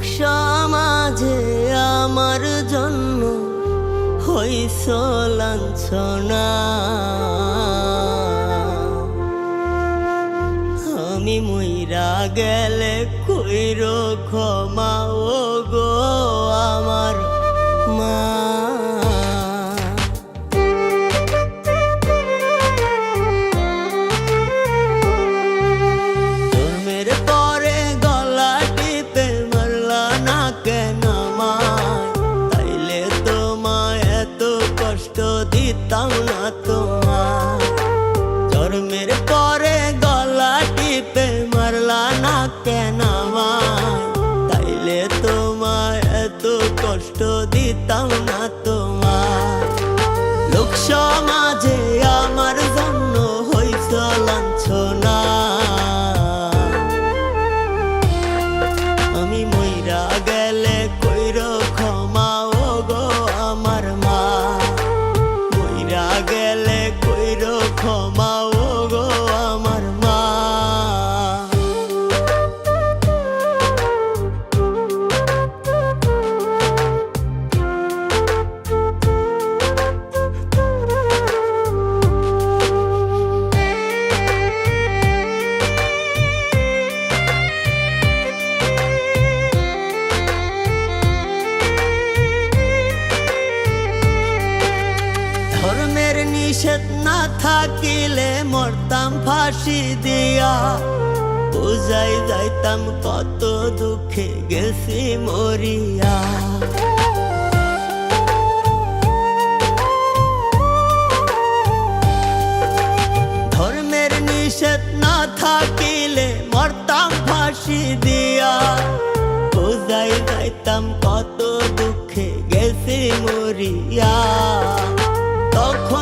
সমাজে আমার জন্য হইস লাঞ্ছনা। আমি মইরা গেলে কইর ক্ষমা দিতাম না তোমার। জন্মের পরে গলা টিপে মারলা না কেন তাইলে তোমার এত কষ্ট দিতাম না তোমার লোক ধর্মের নিষেধ না থাকিলে মরতাম ফাঁসি দিয়া। বুঝাই যাইতাম কত দুঃখে গেছি মরিয়া। ধর্মের নিষেধ না থাকিলে মরতাম ফাঁসি দিয়া। বুঝাই যাইতাম কত দুঃখে গেছি মরিয়া। close.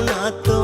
না তো